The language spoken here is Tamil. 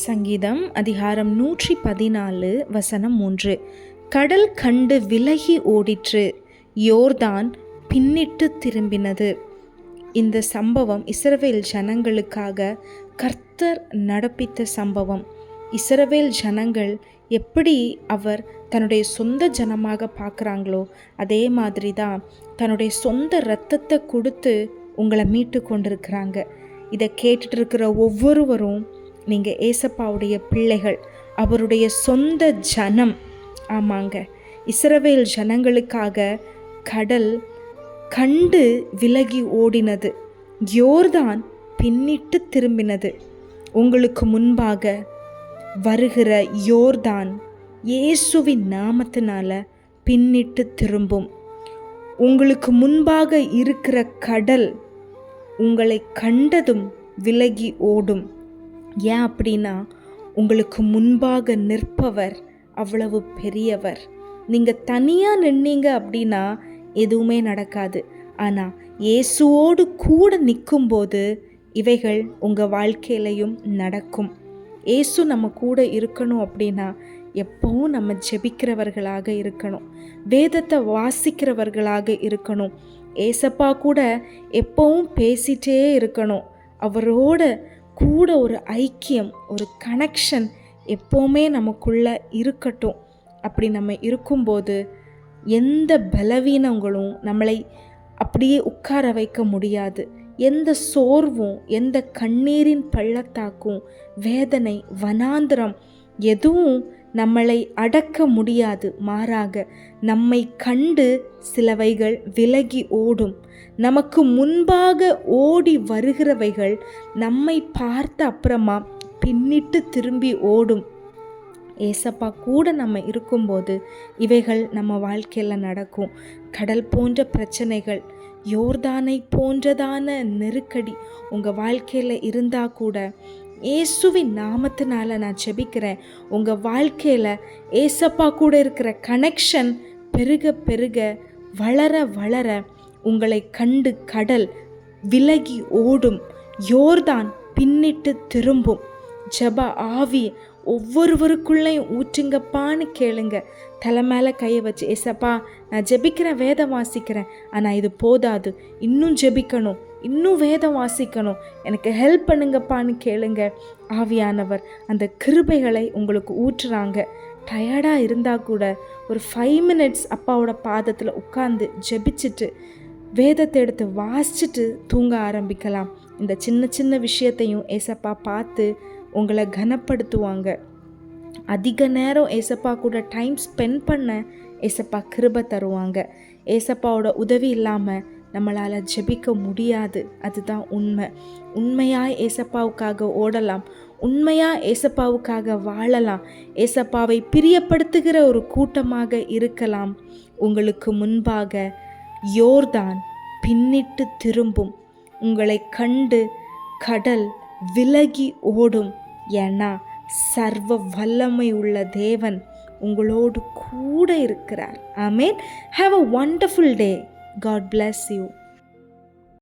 சங்கீதம் அதிகாரம் நூற்றி பதினாலு வசனம் மூன்று. கடல் கண்டு விலகி ஓடிற்று யோர்தான் பின்னிட்டு திரும்பினது. இந்த சம்பவம் இஸ்ரவேல் ஜனங்களுக்காக கர்த்தர் நடப்பித்த சம்பவம். இஸ்ரவேல் ஜனங்கள் எப்படி அவர் தன்னுடைய சொந்த ஜனமாக பார்க்குறாங்களோ அதே மாதிரி தான் தன்னுடைய சொந்த இரத்தத்தை கொடுத்து உங்களை மீட்டு கொண்டிருக்கிறாங்க. இதை கேட்டுட்டு இருக்கிற ஒவ்வொருவரும் நீங்கள் ஏசப்பாவுடைய பிள்ளைகள் அவருடைய சொந்த ஜனம். ஆமாங்க. இஸ்ரவேல் ஜனங்களுக்காக கடல் கண்டு விலகி ஓடினது. யோர்தான் பின்னிட்டு திரும்பினது. உங்களுக்கு முன்பாக வருகிற யோர்தான் இயேசுவின் நாமத்தினால பின்னிட்டு திரும்பும். உங்களுக்கு முன்பாக இருக்கிற கடல் உங்களை கண்டதும் விலகி ஓடும். ஏன் அப்படின்னா உங்களுக்கு முன்பாக நிற்பவர் அவ்வளவு பெரியவர். நீங்கள் தனியாக நின்னீங்க அப்படின்னா எதுவுமே நடக்காது. ஆனால் இயேசுவோடு கூட நிற்கும்போது இவைகள் உங்கள் வாழ்க்கையிலையும் நடக்கும். இயேசு நம்ம கூட இருக்கணும் அப்படின்னா எப்பவும் நம்ம ஜெபிக்கிறவர்களாக இருக்கணும். வேதத்தை வாசிக்கிறவர்களாக இருக்கணும். ஏசப்பா கூட எப்பவும் பேசிட்டே இருக்கணும். அவரோட கூட ஒரு ஐக்கியம் ஒரு கனெக்ஷன் எப்போவுமே நமக்குள்ளே இருக்கட்டும். அப்படி நம்ம இருக்கும்போது எந்த பலவீனங்களும் நம்மளை அப்படியே உட்கார வைக்க முடியாது. எந்த சோர்வும் எந்த கண்ணீரின் பள்ளத்தாக்கும் வேதனை வனாந்திரம் எதுவும் நம்மளை அடக்க முடியாது. மாறாக நம்மை கண்டு சிலவைகள் விலகி ஓடும். நமக்கு முன்பாக ஓடி வருகிறவைகள் நம்மை பார்த்த அப்புறமா பின்னிட்டு திரும்பி ஓடும். ஏசப்பா கூட நம்ம இருக்கும்போது இவைகள் நம்ம வாழ்க்கையில் நடக்கும். கடல் போன்ற பிரச்சனைகள் யோர்தானை போன்றதான நெருக்கடி உங்கள் வாழ்க்கையில் இருந்தால் கூட இயேசுவின் நாமத்தினால நான் ஜெபிக்கிறேன் உங்கள் வாழ்க்கையில் ஏசப்பா கூட இருக்கிற கனெக்ஷன் பெருக பெருக வளர வளர உங்களை கண்டு கடல் விலகி ஓடும். யோர்தான் பின்னிட்டு திரும்பும். ஜப ஆவி ஒவ்வொருவருக்குள்ளேயும் ஊற்றுங்கப்பான்னு கேளுங்க. தலை மேலே கையை வச்சு ஏசப்பா நான் ஜெபிக்கிறேன் வேதம் வாசிக்கிறேன். ஆனால் இது போதாது. இன்னும் ஜெபிக்கணும். இன்னும் வேதம் வாசிக்கணும். எனக்கு ஹெல்ப் பண்ணுங்கப்பான்னு கேளுங்க. ஆவியானவர் அந்த கிருபைகளை உங்களுக்கு ஊற்றுறாங்க. டயர்டாக இருந்தால் கூட ஒரு ஃபைவ் மினிட்ஸ் அப்பாவோட பாதத்தில் உட்காந்து ஜெபிச்சுட்டு வேதத்தை எடுத்து வாசிச்சுட்டு தூங்க ஆரம்பிக்கலாம். இந்த சின்ன சின்ன விஷயத்தையும் ஏசப்பா பார்த்து உங்களை கனப்படுத்துவாங்க. அதிக நேரம் ஏசப்பா கூட டைம் ஸ்பெண்ட் பண்ண ஏசப்பா கிருப தருவாங்க. ஏசப்பாவோட உதவி இல்லாமல் நம்மளால் ஜெபிக்க முடியாது. அதுதான் உண்மை. உண்மையாக ஏசப்பாவுக்காக ஓடலாம். உண்மையாக ஏசப்பாவுக்காக வாழலாம். ஏசப்பாவை பிரியப்படுத்துகிற ஒரு கூட்டமாக இருக்கலாம். உங்களுக்கு முன்பாக யோர்தான் பின்னிட்டு திரும்பும். உங்களை கண்டு கடல் விலகி ஓடும். ஏன்னா சர்வ வல்லமை உள்ள தேவன் உங்களோடு கூட இருக்கிறார். I mean have a wonderful day God bless you